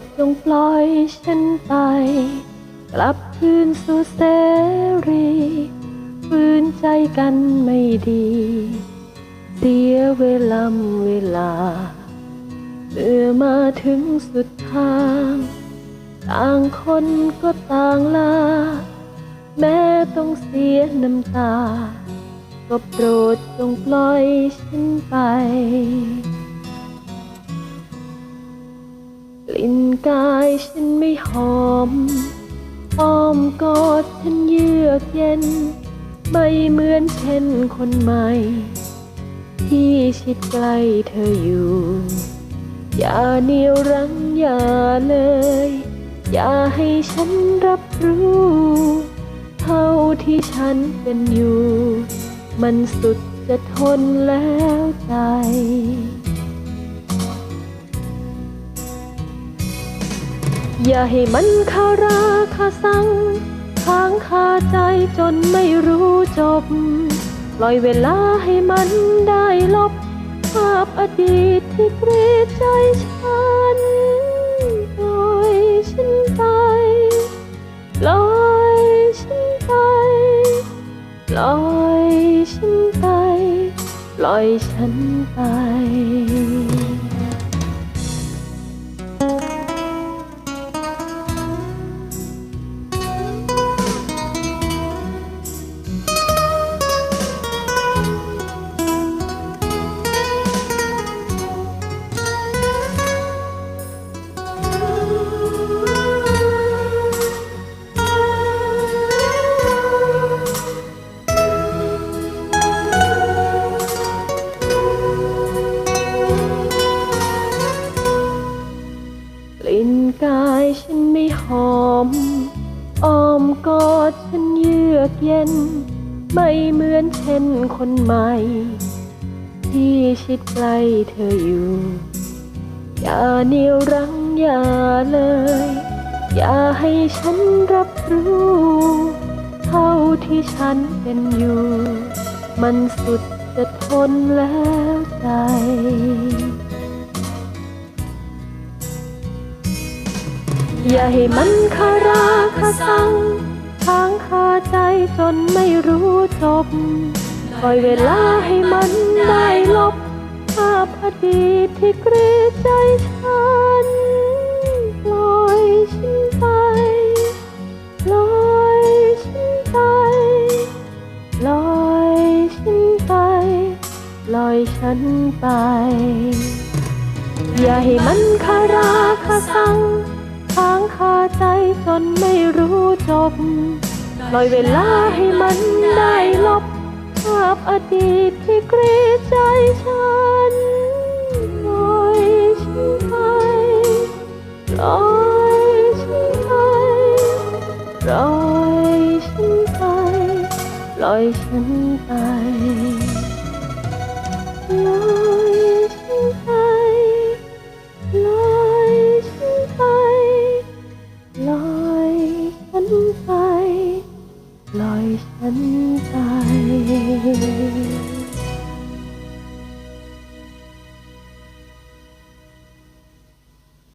ดจงปล่อยฉันไป กลับคืนสู่เสรีฝืนใจกันไม่ดี เสียเวลาเวลา เมื่อมาถึงสุดทาง ต่างคนก็ต่างลา แม้ต้องเสียน้ำตา ก็โปรดจงปล่อยฉันไป ลิ่นกายฉันไม่หอมอ้อมกอดฉันเยือกเย็น ไม่เหมือนเช่นคนใหม่ ที่ชิดใกล้เธออยู่ อย่าเหนียวรั้งอย่าเลย อย่าให้ฉันรับรู้ เท่าที่ฉันเป็นอยู่ มันสุดจะทนแล้วใจ อย่าให้มันคาราคาซังค้างคาใจจนไม่รู้จบ ปล่อยเวลาให้มันได้ลบ ภาพอดีตที่กรีดใจฉันลอยฉันไปลอยฉันไปลอยฉันไป ปล่อยฉันไป ลิ่นกายฉันไม่หอมอ้อมกอดฉันเยือกเย็น ไม่เหมือนเช่นคนใหม่ ที่ชิดใกล้เธออยู่ อย่าเหนียวรังอย่าเลย อย่าให้ฉันรับรู้ เท่าที่ฉันเป็นอยู่ มันสุดจะทนแล้วใจ อย่าให้มันคาราคาซังค้างคาใจจนไม่รู้จบปล่อยเวลาให้มันได้ลบ ภาพอดีตที่กรีดใจฉันปล่อยฉันไปปล่อยฉันไปปล่อยฉันไปปล่อยฉันไป อย่าให้มันคาราคาซังง นไม่รู้จบ ปล่อยเวลาให้มันได้ลบ ภาพอดีตที่กรีดใจฉันปล่อยฉันไปปล่อยฉันไปปล่อยฉันไปปล่อยฉันไป you.